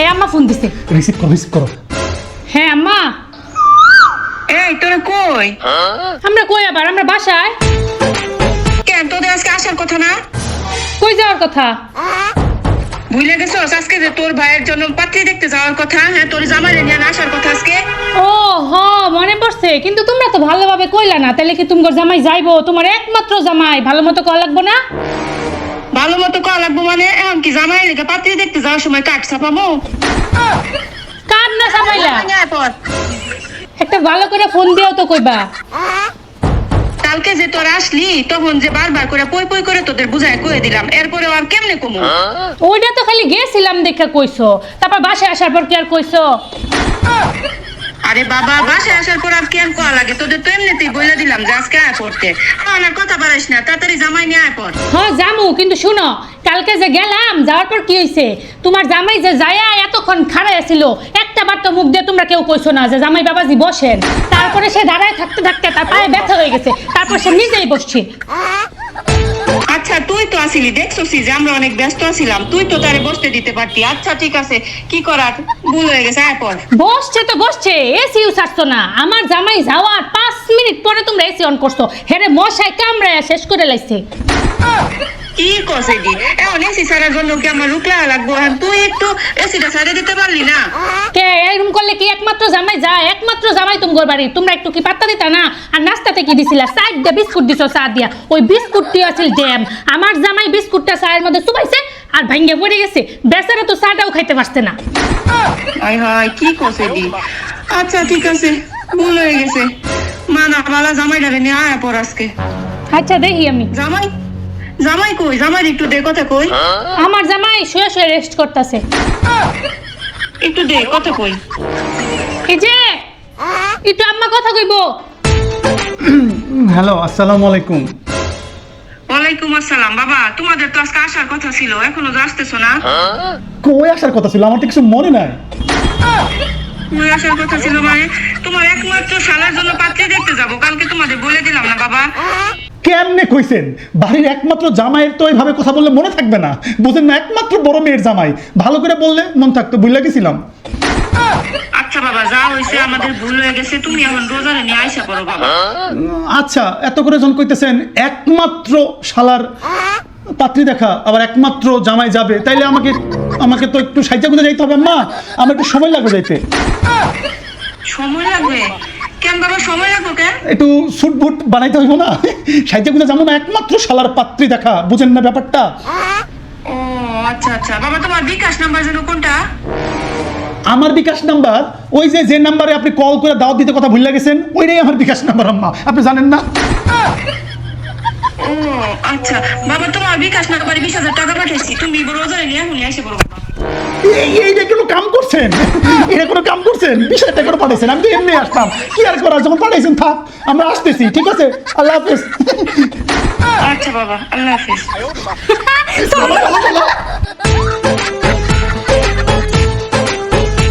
এই আম্মা ফোন দিছে। রিসিভ করো রিসিভ করো। হ্যাঁ আম্মা। এই তোরা কই? আমরা কই আবার? আমরা বাসায়? কেন তোদের আজকে আসার কথা না? কই যাওয়ার কথা? ভুলে গেছস? আজকে যে তোর ভাইয়ের জন্য পাত্রী দেখতে যাওয়ার কথা হ্যাঁ তোর জামাইরে নিয়ে আসার কথা আজকে? ও হ মনে পড়ছে। কিন্তু তোমরা তো ভালোভাবে কইলা না। তাহলে কি তোমার জামাই যাইবো? তোমার একমাত্র জামাই। ভালো মতো কল লাগবো না? ভালো মতো কল লাগবো মানে এখন কি জামাই লেগে পাত্রী দেখতে যাওয়ার সময় কাঠ ছাপাবো কার না পর। একটা ভালো করে ফোন দিও তো কইবা। কালকে যে তোর আসলি তখন যে বারবার করে পই পই করে তোদের বুঝায় কয়ে দিলাম এরপরে আর কেমনে কমু? ওইটা তো খালি গেছিলাম দেখে কইছো তারপর বাসায় আসার পর কি আর কইছো? আরে বাবা, বাসায় আসার পর আর কেন কয়া লাগে? তোদের তো এমনিতেই বলে দিলাম যে আজকে আয় পড়তে। আর কথা বাড়াইস না, তাড়াতাড়ি জামাই নিয়ে আয় পর হ্যাঁ জামু, কিন্তু শুনো, কালকে যে গেলাম, যাওয়ার পর কি হয়েছে তোমার জামাই যে যায়া এতক্ষণ খাড়াই ছিল একটা বার তো মুখ দিয়ে তোমরা কেউ কইছো না যে জামাই বাবাজি বসেন। তারপরে সে দাঁড়ায় থাকতে থাকতে তার পায়ে ব্যথা হয়ে গেছে, তারপর সে নিজেই বসছে। তুই তো আসিলি দেখছসি যে আমরা অনেক ব্যস্ত আছিলাম। তুই তো তারে বসতে দিতে পারতি। আচ্ছা ঠিক আছে কি করার? ভুল হয়ে গেছে আয় পর বসছে তো বসছে এসিও ছাড়ছো না। আমার জামাই যাওয়ার পাঁচ মিনিট পরে তোমরা এসি অন করছ। হেরে মশাই কামড়ায় শেষ করে লাইছে। কি কসে দি এখন এসি সারার জন্য কি আমার রুকলা লাগবো? তুই একটু এসিটা সারে দিতে পারলি না? কে এরকম একমাত্র জামাই যায় একমাত্র জামাই তোমার বাড়ি। তোমরা একটু কি পাত্তা দিতা না? আর নাস্তাতে কি দিছিলা? সাইড দিয়ে বিস্কুট দিছো চা দিয়া। ওই বিস্কুটটি আছিল ড্যাম আমার জামাই বিস্কুটটা চায়ের মধ্যে চুবাইছে আর ভাঙ্গে পড়ে গেছে। বেচারা তো চাটাও খাইতে পারছে না। হাই হাই কি কসে দি আচ্ছা ঠিক আছে ভুল হয়ে গেছে। মানা বালা জামাইটারে নিয়ে আয় পর আজকে। আচ্ছা দেখি আমি। জামাই জামাই কই? জামাই একটু দে কথা কই? আমার জামাই শুয়ে শুয়ে রেস্ট করতেছে। একটু দে কথা কই। এই যে একটু আম্মা কথা কইবো। হ্যালো আসসালামু আলাইকুম। ওয়ালাইকুম আসসালাম বাবা তোমাদের তো আজকে আসার কথা ছিল এখনও তো আসতেছো না? কই আসার কথা ছিল? আমার তো কিছু মনে নাই। তুই আসার কথা ছিল মানে? তোমার একমাত্র শালার জন্য পাত্রী দেখতে যাব কালকে তোমাদের বলে দিলাম না বাবা। কেমনে কইছেন? বাড়ির একমাত্র জামাইয়ের তো এইভাবে কথা বললে মনে থাকবে না। বুঝেন না একমাত্র বড় মেয়ের জামাই। ভালো করে বললে মন থাকতো বুঝলা গেছিলাম। বাবা যা হয়েছে আমাদের ভুল হয়ে গেছে তুমি এখন রোজারে নিয়ে আইসা করো বাবা। আচ্ছা এত করে যখন কইতেছেন একমাত্র শালার পাত্রী দেখা আবার একমাত্র জামাই যাবে। তাইলে আমাকে আমাকে তো একটু সাইজা গুঁজে যাইতে হবে মা আমার একটু সময় লাগবে যাইতে। সময় লাগবে? কেন বাবা সময় লাগবে কেন একটু সুট বুট বানাইতে হইব না? সাইজা গুঁজে যাব না একমাত্র শালার পাত্রী দেখা বুঝেন না ব্যাপারটা? ও আচ্ছা আচ্ছা। বাবা তোমার বিকাশ নাম্বার যেন কোনটা? আমার বিকাশ নাম্বার ওই যে যে নাম্বারে আপনি কল করে দাওয়াত দিতে কথা ভুলে গেছেন ওইটাই আমার বিকাশ নাম্বার আম্মা। আপনি জানেন না? ও আচ্ছা। বাবা তোমার বিকাশ নাম্বারে বিশ হাজার টাকা পাঠাইছি। তুমি রোজারে নিয়ে এখন এসে করো এই এইটা কোনো কাম করছেন? এটা কোনো কাম করছেন? বিশ হাজার টাকা পাঠাইছেন। আমি তো এমনি আসতাম। কি আর করার? যখন পাঠাইছেন থাক আমরা আসতেছি ঠিক আছে? আল্লাহ হাফেজ। আচ্ছা বাবা আল্লাহ হাফিজ।